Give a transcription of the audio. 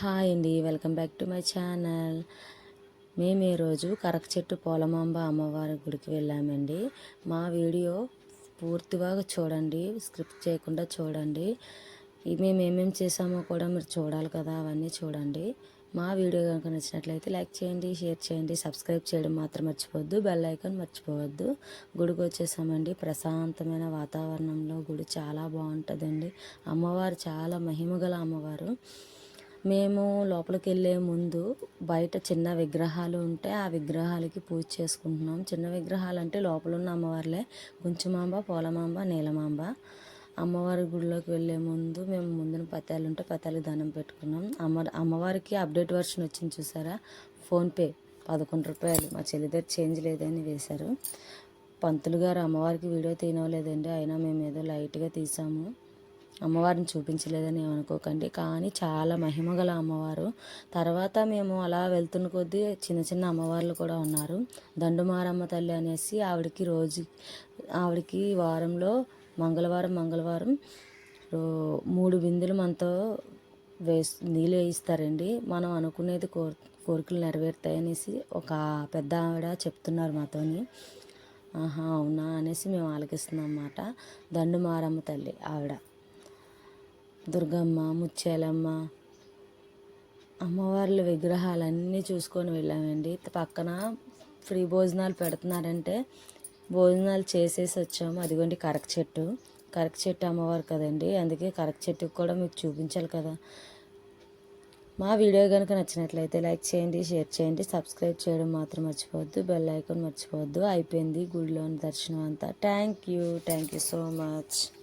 Hi అండి welcome back to my channel. మేము ఈరోజు కరక చెట్టు పోలమాంబ అమ్మవారి గుడికి వెళ్ళామండి. మా వీడియో పూర్తిగా చూడండి స్క్రిప్ట్ చేయకుండా చూడండి. మేము ఏమేమి చేసామో కూడా మీరు చూడాలి కదా అవన్నీ చూడండి. మా వీడియో కనుక నచ్చినట్లయితే లైక్ చేయండి షేర్ చేయండి సబ్స్క్రైబ్ చేయడం మాత్రం మర్చిపోవద్దు బెల్ ఐకాన్ మర్చిపోవద్దు. గుడికి వచ్చేసామండి. ప్రశాంతమైన వాతావరణంలో గుడి చాలా బాగుంటుందండి. అమ్మవారు చాలా మహిమగల అమ్మవారు. మేము లోపలికి వెళ్ళే ముందు బయట చిన్న విగ్రహాలు ఉంటే ఆ విగ్రహాలకి పూజ చేసుకుంటున్నాం. చిన్న విగ్రహాలు అంటే లోపల ఉన్న అమ్మవార్లే. కొంచెమాంబ పోలమాంబ నీలమాంబ. అమ్మవారి గుడిలోకి వెళ్ళే ముందు మేము ముందున పతాలు ఉంటే పతాలకు దానం పెట్టుకున్నాం. అమ్మ అమ్మవారికి అప్డేట్ వర్షన్ వచ్చింది చూసారా? ఫోన్పే పదకొండు రూపాయలు. మా చెల్లి దగ్గర చేంజ్ లేదని వేశారు. పంతులు గారు అమ్మవారికి వీడియో తీయనవలేదండి అయినా మేము ఏదో లైట్గా తీసాము. అమ్మవారిని చూపించలేదని ఏమనుకోకండి. కానీ చాలా మహిమగల అమ్మవారు. తర్వాత మేము అలా వెళ్తున్న కొద్దీ చిన్న చిన్న అమ్మవార్లు కూడా ఉన్నారు. దండుమారమ్మ తల్లి అనేసి ఆవిడకి రోజు ఆవిడకి వారంలో మంగళవారం మంగళవారం మూడు బిందులు మనతో వేసి నీళ్ళు వేయిస్తారండి. మనం అనుకునేది కోర్ కోరికలు నెరవేరుతాయనేసి ఒక పెద్ద ఆవిడ చెప్తున్నారు మాతోని. ఆహా అవునా అనేసి మేము ఆలకిస్తున్నాం అన్నమాట. దండుమారమ్మ తల్లి ఆవిడ. దుర్గమ్మ ముత్యాలమ్మ అమ్మవార్ల విగ్రహాలన్నీ చూసుకొని వెళ్ళామండి. పక్కన ఫ్రీ భోజనాలు పెడుతున్నారంటే భోజనాలు చేసేసి వచ్చాము. అదిగోండి కరక చెట్టు. కరక చెట్టు అమ్మవారు కదండి. అందుకే కరక చెట్టుకు కూడా మీకు చూపించాలి కదా. మా వీడియో కనుక నచ్చినట్లయితే లైక్ చేయండి షేర్ చేయండి సబ్స్క్రైబ్ చేయడం మాత్రం మర్చిపోవద్దు బెల్ ఐకాన్ మర్చిపోవద్దు. అయిపోయింది గుడిలోని దర్శనం అంతా. Thank you. Thank you so much.